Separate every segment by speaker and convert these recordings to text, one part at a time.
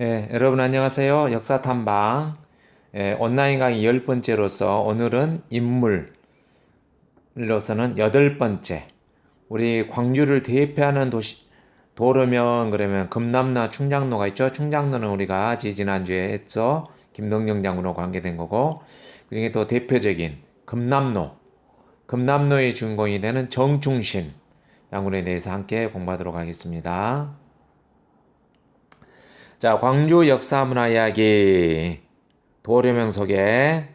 Speaker 1: 예, 여러분 안녕하세요. 역사 탐방 예, 온라인 강의 열 번째로서 오늘은 인물로서는 여덟 번째 우리 광주를 대표하는 도시 도로명 그러면 금남로 충장로가 있죠. 충장로는 우리가 지지난주에 했죠. 김동영 장군으로 관계된 거고 그중에 또 대표적인 금남로 금남로의 주인공이 되는 정충신 장군에 대해서 함께 공부하도록 하겠습니다. 자, 광주 역사 문화 이야기 도료명 소개.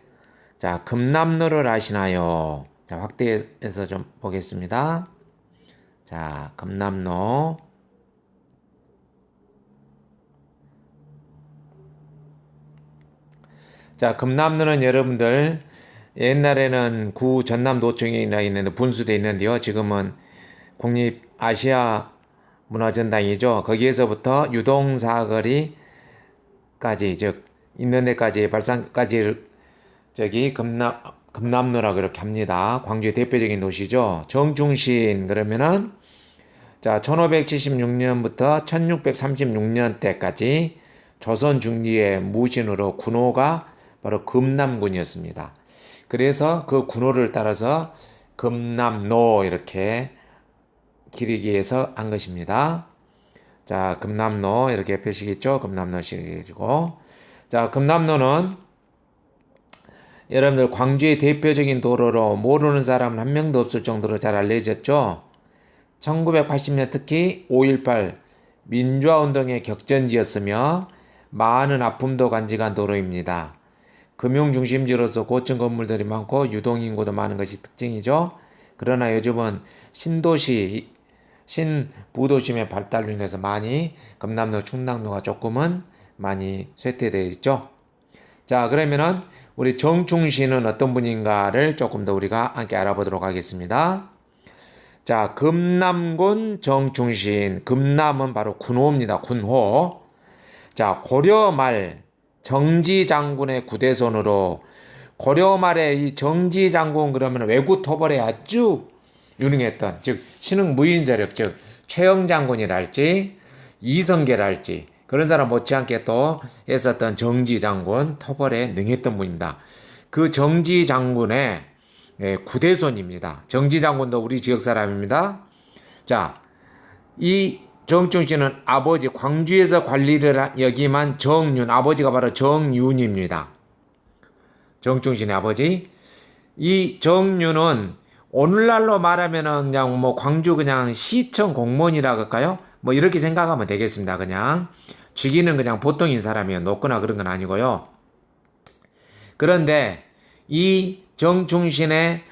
Speaker 1: 자, 금남로를 아시나요? 자, 확대해서 좀 보겠습니다. 자, 금남로. 자, 금남로는 여러분들 옛날에는 구 전남도청이라 있는데 분수돼 있는데요. 지금은 국립 아시아 문화전당이죠. 거기에서부터 유동사거리까지 즉 있는 데까지 발산까지 저기 금남 금남로라 그렇게 합니다. 광주의 대표적인 도시죠. 정중신 그러면은 자 1576년부터 1636년 때까지 조선 중기의 무신으로 군호가 바로 금남군이었습니다. 그래서 그 군호를 따라서 금남로 이렇게 위해서 한 것입니다. 자, 금남로 이렇게 표식 있죠? 금남로 시리고 자, 금남로는 여러분들 광주의 대표적인 도로로 모르는 사람은 한 명도 없을 정도로 잘 알려졌죠? 1980년 특히 5.18 민주화 운동의 격전지였으며 많은 아픔도 간직한 도로입니다. 금융 중심지로서 고층 건물들이 많고 유동 인구도 많은 것이 특징이죠. 그러나 요즘은 신도시 신부도심의 발달로 인해서 많이 금남로 충남로가 조금은 많이 쇠퇴되어 있죠. 자 그러면은 우리 정충신은 어떤 분인가를 조금 더 우리가 함께 알아보도록 하겠습니다. 자 금남군 정충신 금남은 바로 군호입니다. 군호. 자 고려 말 정지 장군의 구대손으로 고려 말에 이 정지 장군 그러면 외구 토벌에 아주 유능했던 즉 신흥 무인 세력 즉 최영 장군이랄지 이성계랄지 그런 사람 못지않게 또 했었던 정지 장군 토벌에 능했던 분입니다. 그 정지 장군의 예, 구대손입니다. 정지 장군도 우리 지역 사람입니다. 자, 이 정충 씨는 아버지 광주에서 관리를 여기만 정윤 아버지가 바로 정윤입니다. 정충 씨의 아버지 이 정윤은 오늘날로 말하면은 그냥 뭐 광주 그냥 시청 공무원이라 할까요? 뭐 이렇게 생각하면 되겠습니다. 그냥 주기는 그냥 보통인 사람이에요. 높거나 그런 건 아니고요. 그런데 이 정충신의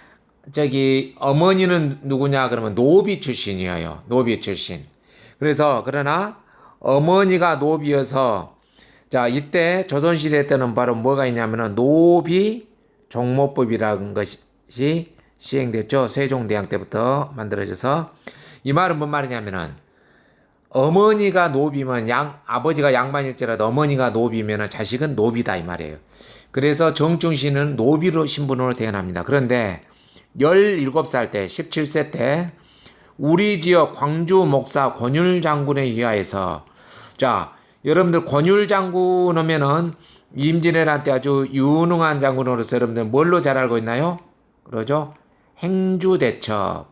Speaker 1: 저기 어머니는 누구냐 그러면 노비 출신이에요. 노비 출신. 그래서 그러나 어머니가 노비여서 자 이때 조선시대 때는 바로 뭐가 있냐면은 노비 종모법이라는 것이 시행됐죠. 세종대왕 때부터 만들어져서 이 말은 뭔 말이냐면은 어머니가 노비면 양 아버지가 양반일지라도 어머니가 노비면은 자식은 노비다 이 말이에요. 그래서 정충신은 노비로 신분으로 태어납니다. 그런데 17살 때 17세 때 우리 지역 광주 목사 권율 장군에 의하여서 자 여러분들 권율 장군 하면은 임진왜란 때 아주 유능한 장군으로서 여러분들 뭘로 잘 알고 있나요? 그러죠? 행주대첩.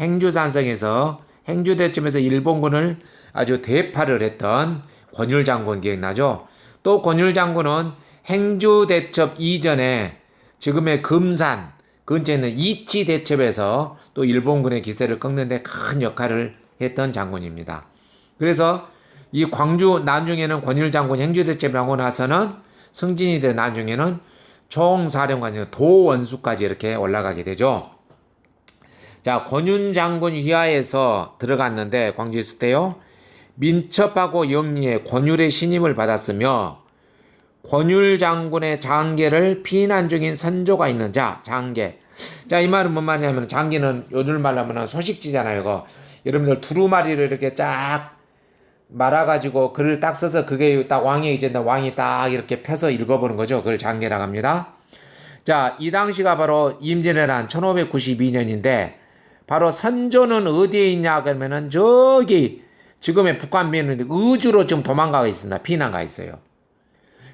Speaker 1: 행주산성에서 행주대첩에서 일본군을 아주 대파를 했던 권율 장군 기억나죠? 또 권율 장군은 행주대첩 이전에 지금의 금산 근처에 있는 이치대첩에서 또 일본군의 기세를 꺾는데 큰 역할을 했던 장군입니다. 그래서 이 광주 나중에는 권율 장군 행주대첩이라고 나서는 승진이 된 나중에는 총사령관이 도원수까지 이렇게 올라가게 되죠. 자, 권윤 장군 휘하에서 들어갔는데 광주에 있을 때요. 민첩하고 영리에 권율의 신임을 받았으며 권율 장군의 장계를 피난 중인 선조가 있는 자, 장계. 자, 이 말은 뭔 말이냐면 장계는 요즘 말로 하면 소식지잖아요. 이거. 여러분들 두루마리를 이렇게 쫙 말아가지고 글을 딱 써서 그게 딱 왕이 이제 왕이 딱 이렇게 펴서 읽어보는 거죠. 그걸 장계라고 합니다. 자, 이 당시가 바로 임진왜란 1592년인데 바로 선조는 어디에 있냐 그러면은 저기 지금의 북한 비행는데 의주로 좀 도망가 있습니다. 피난가 있어요.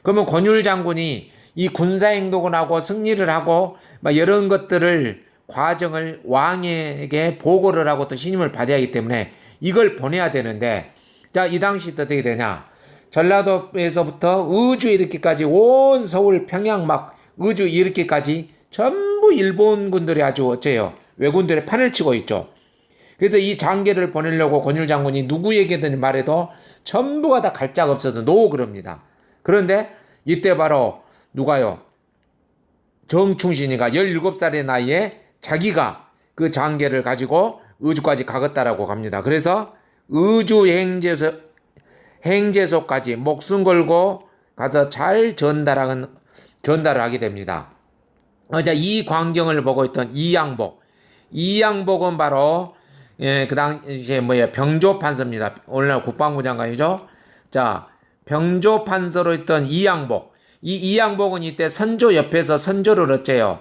Speaker 1: 그러면 권율 장군이 이 군사 행동을 하고 승리를 하고 막 이런 것들을 과정을 왕에게 보고를 하고 또 신임을 받아야 하기 때문에 이걸 보내야 되는데 자 이 당시 어떻게 되냐 전라도에서부터 의주 이렇게까지 온 서울 평양 막 의주 이렇게까지 전부 일본군들이 아주 어째요 왜군들의 판을 치고 있죠. 그래서 이 장계를 보내려고 권율 장군이 누구에게든 말해도 전부가 다 갈짝 없어서 노 그럽니다. 그런데 이때 바로 누가요? 정충신이가 17살의 나이에 자기가 그 장계를 가지고 의주까지 가겠다라고 갑니다. 그래서 의주 행제소, 행제소까지 목숨 걸고 가서 잘 전달하는, 전달을 하게 됩니다. 자, 이 광경을 보고 있던 이양복. 이양복은 바로, 예, 그 당시에 뭐야, 병조판서입니다. 오늘날 국방부 장관이죠. 자, 병조판서로 있던 이양복. 이 이양복은 이때 선조 옆에서 선조를 어째요.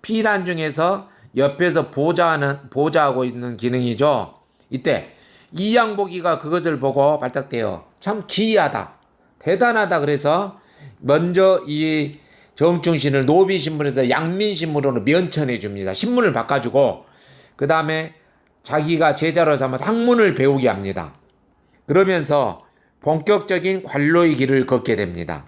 Speaker 1: 피란 중에서 옆에서 보좌하는, 보좌하고 있는 기능이죠. 이때 이양복이가 그것을 보고 발탁돼요. 참 기이하다. 대단하다. 그래서 먼저 이 정충신을 노비 신분에서 양민 신분으로 면천해 줍니다. 신문을 바꿔주고 그 다음에 자기가 제자로 삼아 학문을 배우게 합니다. 그러면서 본격적인 관로의 길을 걷게 됩니다.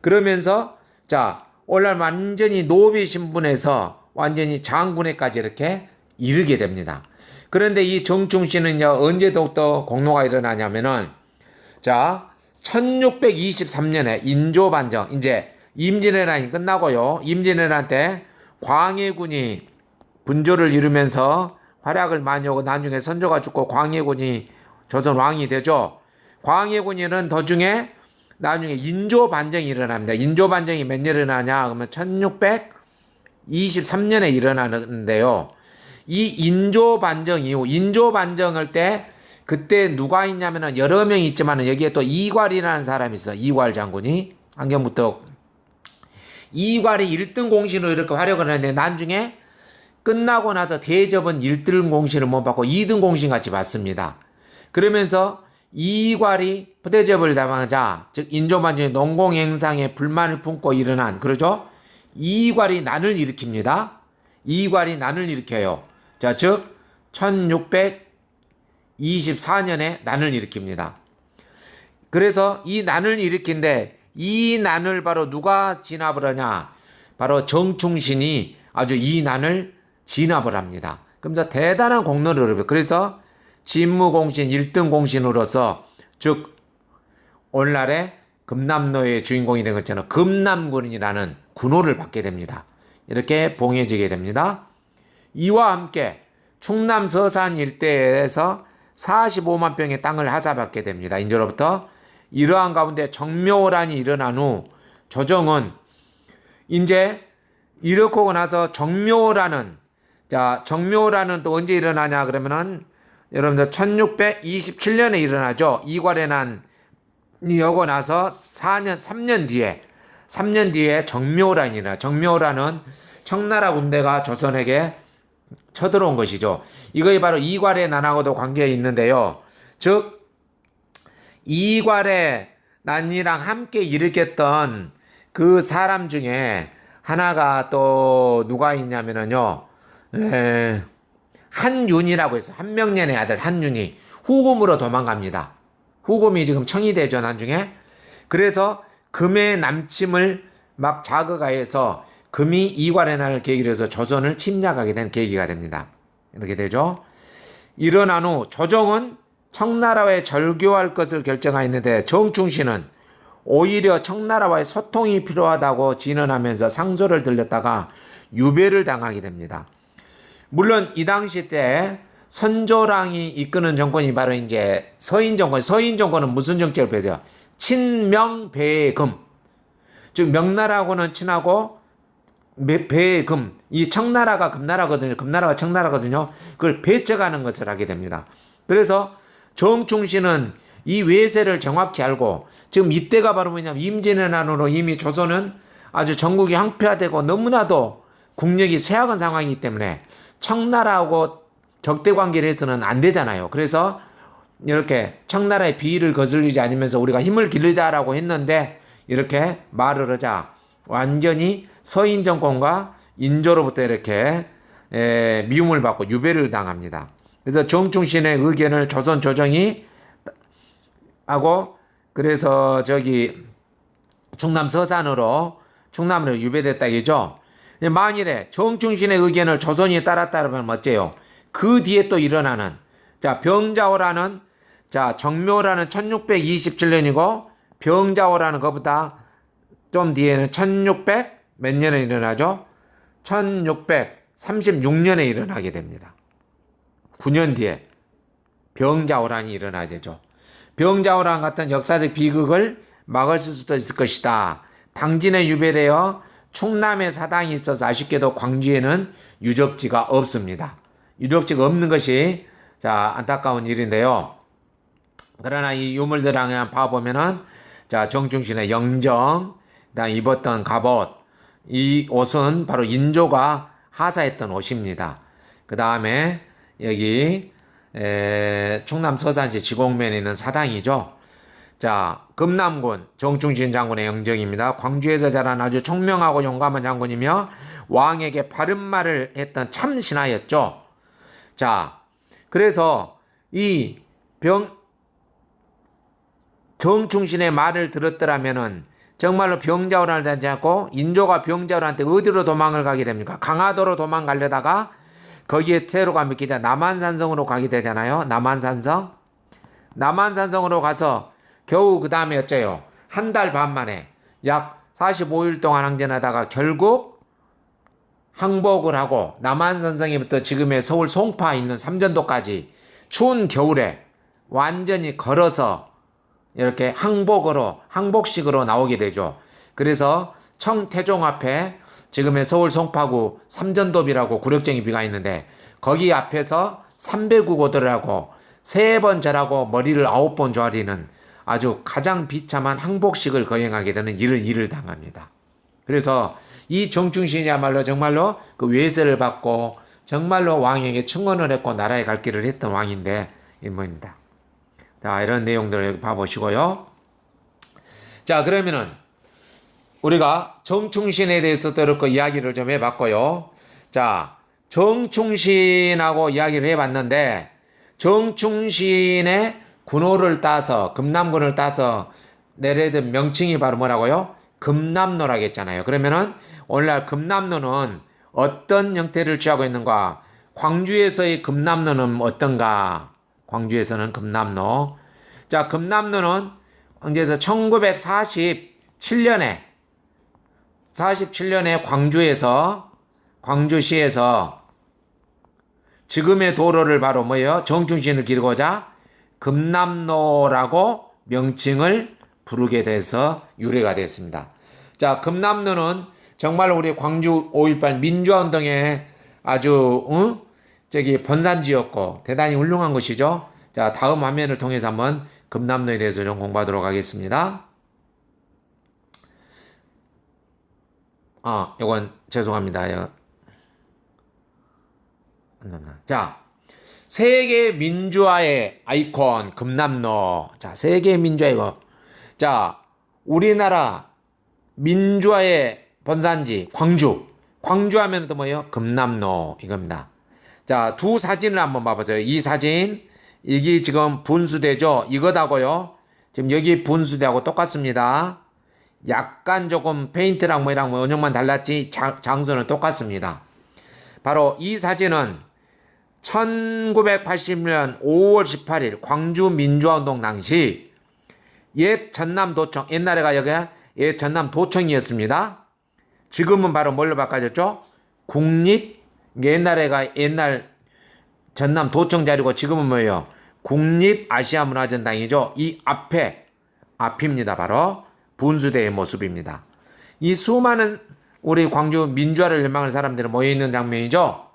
Speaker 1: 그러면서 자 오늘 완전히 노비 신분에서 완전히 장군에까지 이렇게 이르게 됩니다. 그런데 이 정충 씨는요 언제부터 공로가 일어나냐면은 자 1623년에 인조 반정 이제 임진왜란이 끝나고요 임진왜란 때 광해군이 분조를 이루면서 활약을 많이 하고 나중에 선조가 죽고 광해군이 조선 왕이 되죠. 광해군이는 도중에 나중에 인조 반정이 일어납니다. 인조 반정이 몇년 일어나냐? 그러면 1623년에 일어나는데요. 이 인조 반정 이후 인조 반정을 때 그때 누가 있냐면은 여러 명이 있지만은 여기에 또 이괄이라는 사람이 있어. 이괄 장군이 안경부터 이괄이 1등 공신으로 이렇게 활약을 하는데 나중에 끝나고 나서 대접은 1등 공신을 못 받고 2등 공신 같이 받습니다. 그러면서 이괄이 대접을 당하자 즉 인조반정의 농공 행상에 불만을 품고 일어난 그러죠. 이괄이 난을 일으킵니다. 이괄이 난을 일으켜요. 자, 즉 1624년에 난을 일으킵니다. 그래서 이 난을 일으킨데 이 난을 바로 누가 진압을 하냐? 바로 정충신이 아주 이 난을 진압을 합니다. 그러면서 대단한 공로를 얻어요. 그래서 진무공신 1등 공신으로서 즉 오늘날의 금남로의 주인공이 된 것처럼 금남군이라는 군호를 받게 됩니다. 이렇게 봉해지게 됩니다. 이와 함께 충남 서산 일대에서 45만 평의 땅을 하사받게 됩니다. 인조로부터 이러한 가운데 정묘란이 일어난 후 조정은 이제 이렇고 나서 정묘라는 자 정묘라는 또 언제 일어나냐 그러면은 여러분들 1627년에 일어나죠. 이괄의 난이 오고 나서 4년 3년 뒤에 3년 뒤에 정묘란이라 정묘란은 청나라 군대가 조선에게 쳐들어온 것이죠. 이것이 바로 이괄의 난하고도 관계가 있는데요. 즉 이괄의 난이랑 함께 일으켰던 그 사람 중에 하나가 또 누가 있냐면은요. 에, 한윤이라고 해서 한명년의 아들 한윤이 후금으로 도망갑니다. 후금이 지금 청이되죠 나중에. 그래서 금의 남침을 막 자극하여서 금이 날을 계기로 해서 조선을 침략하게 된 계기가 됩니다. 이렇게 되죠. 일어난 후 조정은 청나라와의 절교할 것을 결정하였는데 정충신은 오히려 청나라와의 소통이 필요하다고 진언하면서 상소를 들렸다가 유배를 당하게 됩니다. 물론 이 당시 때 선조랑이 이끄는 정권이 바로 이제 서인 정권, 서인 정권은 무슨 정책을 펴죠? 친명배금. 즉 명나라하고는 친하고 배금. 이 청나라가 금나라거든요. 금나라가 청나라거든요. 그걸 배척하는 것을 하게 됩니다. 그래서 정충신은 이 외세를 정확히 알고 지금 이때가 바로 뭐냐면 임진왜란으로 이미 조선은 아주 전국이 항폐화되고 너무나도 국력이 쇠약한 상황이기 때문에 청나라하고 적대 관계를 해서는 안 되잖아요. 그래서 이렇게 청나라의 비위를 거슬리지 않으면서 우리가 힘을 기르자라고 했는데 이렇게 말을 하자 완전히 서인 정권과 인조로부터 이렇게 에, 미움을 받고 유배를 당합니다. 그래서 정충신의 의견을 조선 조정이 하고 그래서 저기 충남 서산으로 충남으로 유배됐다 이죠. 만일에 정충신의 의견을 조선이 따랐다면 어째요? 그 뒤에 또 일어나는 자 병자호라는 자 정묘라는 1627년이고 병자호라는 것보다 좀 뒤에는 1600 몇 년에 일어나죠? 1636년에 일어나게 됩니다. 9년 뒤에 병자호란이 일어나야 되죠. 병자호란 같은 역사적 비극을 막을 수도 있을 것이다. 당진에 유배되어 충남에 사당이 있어서 아쉽게도 광주에는 유적지가 없습니다. 유적지가 없는 것이 자 안타까운 일인데요. 그러나 이 유물들 한번 봐보면은 자 정충신의 영정, 그다음 입었던 갑옷, 이 옷은 바로 인조가 하사했던 옷입니다. 그 다음에 여기 에, 충남 서산시 지곡면에 있는 사당이죠. 자, 금남군 정충신 장군의 영정입니다. 광주에서 자란 아주 총명하고 용감한 장군이며 왕에게 바른 말을 했던 참 신하였죠. 자, 그래서 이 병, 정충신의 말을 들었더라면은 정말로 병자호란을 하지 않고 인조가 병자호란한테 어디로 도망을 가게 됩니까? 강화도로 도망가려다가 거기에 테러가 믿기자 남한산성으로 가게 되잖아요. 남한산성. 남한산성으로 가서 겨우 그 다음에 어째요? 한 달 반 만에 약 45일 동안 항전하다가 결국 항복을 하고 남한산성에부터 지금의 서울 송파 있는 삼전도까지 추운 겨울에 완전히 걸어서 이렇게 항복으로 항복식으로 나오게 되죠. 그래서 청태종 앞에 지금의 서울 송파구 삼전도비라고 구력정이비가 있는데 거기 앞에서 300구고들을 하고 세 번 절하고 머리를 아홉 번 조아리는 아주 가장 비참한 항복식을 거행하게 되는 일을 일을 당합니다. 그래서 이 정충신이야말로 정말로 그 외세를 받고 정말로 왕에게 충원을 했고 나라에 갈 길을 했던 왕인데 인물입니다. 자, 이런 내용들을 봐보시고요. 자, 그러면은 우리가 정충신에 대해서도 이렇게 이야기를 좀 해봤고요. 자, 정충신하고 이야기를 해봤는데 정충신의 군호를 따서 금남군을 따서 내려든 명칭이 바로 뭐라고요? 금남로라겠잖아요. 그러면은 오늘날 금남로는 어떤 형태를 취하고 있는가? 광주에서의 금남로는 어떤가? 광주에서는 금남로. 자, 금남로는 언제서 1947년에 47년에 광주에서 광주시에서 지금의 도로를 바로 뭐예요? 정충신을 기르고자 금남로라고 명칭을 부르게 돼서 유래가 됐습니다. 자, 금남로는 정말 우리 광주 5.18 민주화운동에 아주 응? 저기 번산지였고 대단히 훌륭한 것이죠. 자, 다음 화면을 통해서 한번 금남로에 대해서 좀 공부하도록 하겠습니다. 아, 이건 죄송합니다. 요 자, 세계 민주화의 아이콘 금남로. 자, 세계 민주화 이거. 자, 우리나라 민주화의 번산지 광주. 광주 하면 또 뭐예요? 금남로 이겁니다. 자, 두 사진을 한번 봐보세요. 이 사진, 이게 지금 분수대죠? 이거다고요. 지금 여기 분수대하고 똑같습니다. 약간 조금 페인트랑 뭐랑 뭐 원형만 달랐지 자, 장소는 똑같습니다. 바로 이 사진은 1980년 5월 18일 광주 민주화운동 당시 옛 전남도청 옛날에가 여기가 옛 전남도청이었습니다. 지금은 바로 뭘로 바꿔졌죠? 국립 옛날에가 옛날 전남 도청 자리고 지금은 뭐예요? 국립아시아문화전당이죠. 이 앞에 앞입니다. 바로 분수대의 모습입니다. 이 수많은 우리 광주 민주화를 열망하는 사람들이 모여있는 장면이죠.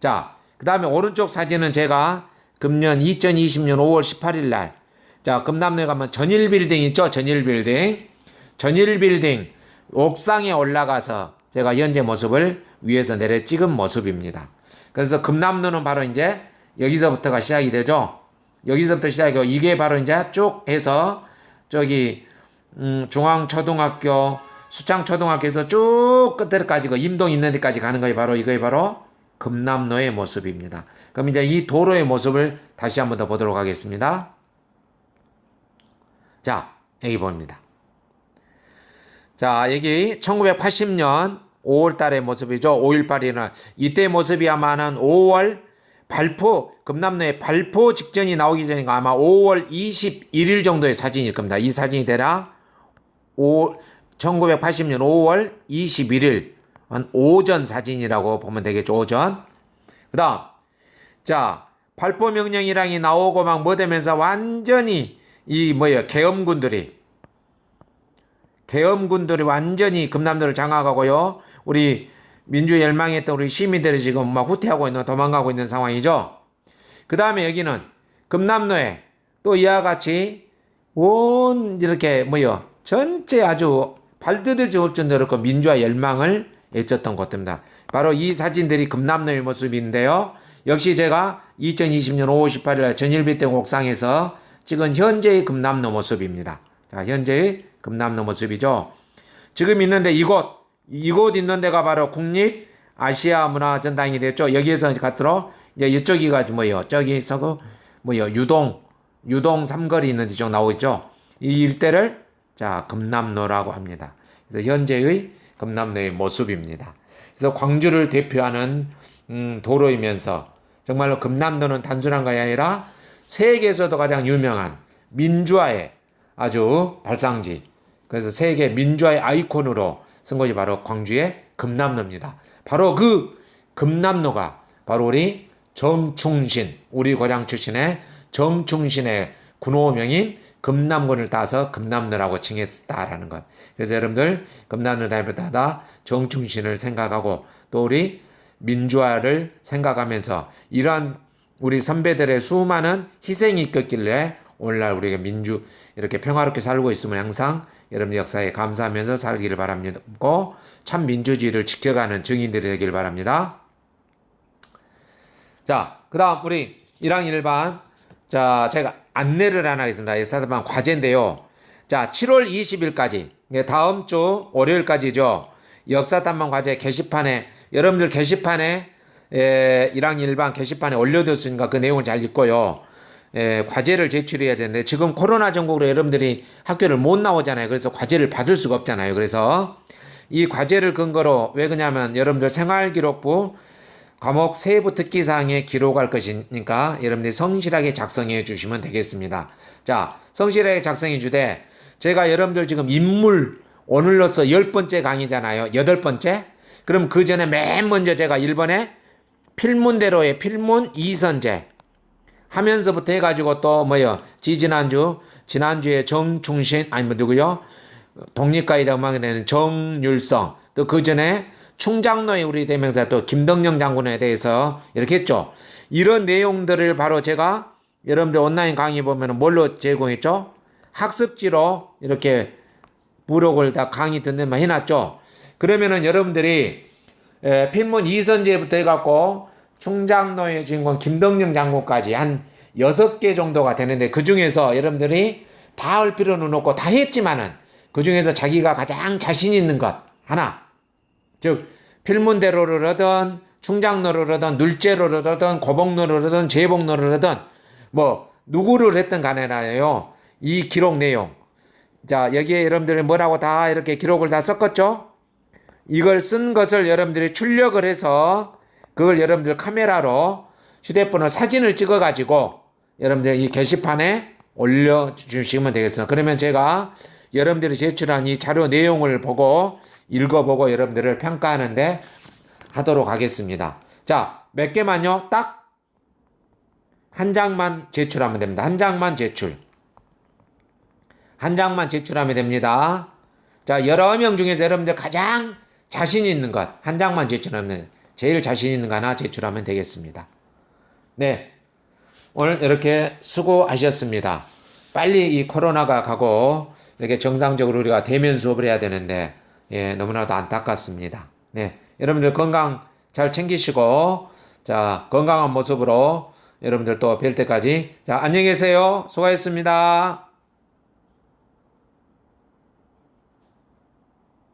Speaker 1: 자, 그 다음에 오른쪽 사진은 제가 금년 2020년 5월 18일 날, 자, 금남로에 가면 전일 빌딩 있죠? 전일 빌딩. 전일 빌딩 옥상에 올라가서 제가 현재 모습을 위에서 내려 찍은 모습입니다. 그래서 금남로는 바로 이제 여기서부터가 시작이 되죠. 여기서부터 시작해서 이게 바로 이제 쭉 해서 저기 음, 중앙초등학교 수창초등학교에서 쭉 끝에까지 그 임동 있는 데까지 가는 거에 바로 이거에 바로 금남로의 모습입니다. 그럼 이제 이 도로의 모습을 다시 한번 더 보도록 하겠습니다. 자, 여기 봅니다. 자, 여기 1980년 5월 달의 모습이죠. 5.18이나 이때 모습이 아마는 5월 발포, 금남로의 발포 직전이 나오기 전인가 아마 5월 21일 정도의 사진일 겁니다. 이 사진이 되라 5, 1980년 5월 21일 한 오전 사진이라고 보면 되겠죠. 오전. 그 다음, 자, 발포 명령이랑이 나오고 막 뭐 되면서 완전히 이 뭐야, 계엄군들이 계엄군들이 완전히 금남도를 장악하고요. 우리 민주에 열망했던 우리 시민들이 지금 막 후퇴하고 있는 도망가고 있는 상황이죠. 그 다음에 여기는 금남로에 또 이와 같이 온 이렇게 뭐요 전체 아주 발디딜 지 정도로 그 민주화 열망을 애쳤던 곳입니다. 바로 이 사진들이 금남로의 모습인데요. 역시 제가 2020년 5월 18일 전일비 때 옥상에서 찍은 현재의 금남로 모습입니다. 자, 현재의 금남로 모습이죠. 지금 있는데 이곳, 이곳 있는 데가 바로 국립 아시아 문화 전당이 됐죠. 여기에서 같으로 이제 이쪽이가 뭐예요? 저기서 그 뭐예요? 유동, 유동 삼거리 있는 데쪽 나오겠죠. 이 일대를 자, 금남로라고 합니다. 그래서 현재의 금남로의 모습입니다. 그래서 광주를 대표하는 음, 도로이면서 정말로 금남로는 단순한 것이 아니라 세계에서도 가장 유명한 민주화의 아주 발상지. 그래서 세계 민주화의 아이콘으로 쓴 것이 바로 광주의 금남로입니다. 바로 그 금남로가 바로 우리 정충신, 우리 고장 출신의 정충신의 군호명인 금남군을 따서 금남로라고 칭했다라는 것. 그래서 여러분들 금남로 때마다 정충신을 생각하고 또 우리 민주화를 생각하면서 이러한 우리 선배들의 수많은 희생이 있었길래 오늘날 우리가 민주 이렇게 평화롭게 살고 있으면 항상 여러분 역사에 감사하면서 살기를 바랍니다. 참 민주주의를 지켜가는 증인들이 되길 바랍니다. 자, 그 다음 우리 1학년 1반 자, 제가 안내를 하나 하겠습니다. 역사단 과제인데요. 자, 7월 20일까지 다음 주 월요일까지죠. 역사단만 과제 게시판에 여러분들 게시판에 에, 1학년 1반 게시판에 올려뒀으니까 그 내용을 잘 읽고요. 에, 과제를 제출해야 되는데 지금 코로나 전국으로 여러분들이 학교를 못 나오잖아요. 그래서 과제를 받을 수가 없잖아요. 그래서 이 과제를 근거로 왜 그러냐면 여러분들 생활기록부 과목 세부 특기사항에 기록할 것이니까 여러분들이 성실하게 작성해 주시면 되겠습니다. 자, 성실하게 작성해 주되 제가 여러분들 지금 인물 오늘로서 열 번째 강의잖아요. 여덟 번째. 그럼 그 전에 맨 먼저 제가 1번에 필문대로의 필문 이선제 하면서부터 해가지고 또 뭐요? 지지난주 지난주에 정충신 아니 뭐 누구요? 독립가의 장망이 되는 정율성. 또 그 전에 충장로의 우리 대명사 또 김덕령 장군에 대해서 이렇게 했죠. 이런 내용들을 바로 제가 여러분들 온라인 강의 보면 뭘로 제공했죠? 학습지로 이렇게 부록을 다 강의 듣는 말 해놨죠. 그러면은 여러분들이 에, 필문 이선제부터 해갖고 충장로의 주인공 김덕령 장군까지 한 여섯 개 정도가 되는데 그 중에서 여러분들이 다 할 필요는 없고 다 했지만은 그 중에서 자기가 가장 자신 있는 것 하나. 즉 필문대로를 하든 충장로를 하든 눌제로를 하든 고복로를 하든 재복로를 하든 뭐 누구를 했든 간에나요. 이 기록 내용. 자 여기에 여러분들이 뭐라고 다 이렇게 기록을 다 썼겠죠? 이걸 쓴 것을 여러분들이 출력을 해서 그걸 여러분들 카메라로 휴대폰으로 사진을 찍어 가지고 여러분들 이 게시판에 올려주시면 되겠습니다. 그러면 제가 여러분들이 제출한 이 자료 내용을 보고 읽어보고 여러분들을 평가하는데 하도록 하겠습니다. 자, 몇 개만요? 딱 한 장만 제출하면 됩니다. 한 장만 제출. 한 장만 제출하면 됩니다. 자, 여러 명 중에서 여러분들 가장 자신 있는 것, 한 장만 제출하면, 제일 자신 있는 거 하나 제출하면 되겠습니다. 네. 오늘 이렇게 수고하셨습니다. 빨리 이 코로나가 가고, 이렇게 정상적으로 우리가 대면 수업을 해야 되는데, 예, 너무나도 안타깝습니다. 네. 여러분들 건강 잘 챙기시고, 자, 건강한 모습으로 여러분들 또 뵐 때까지 자 안녕히 계세요. 수고하셨습니다.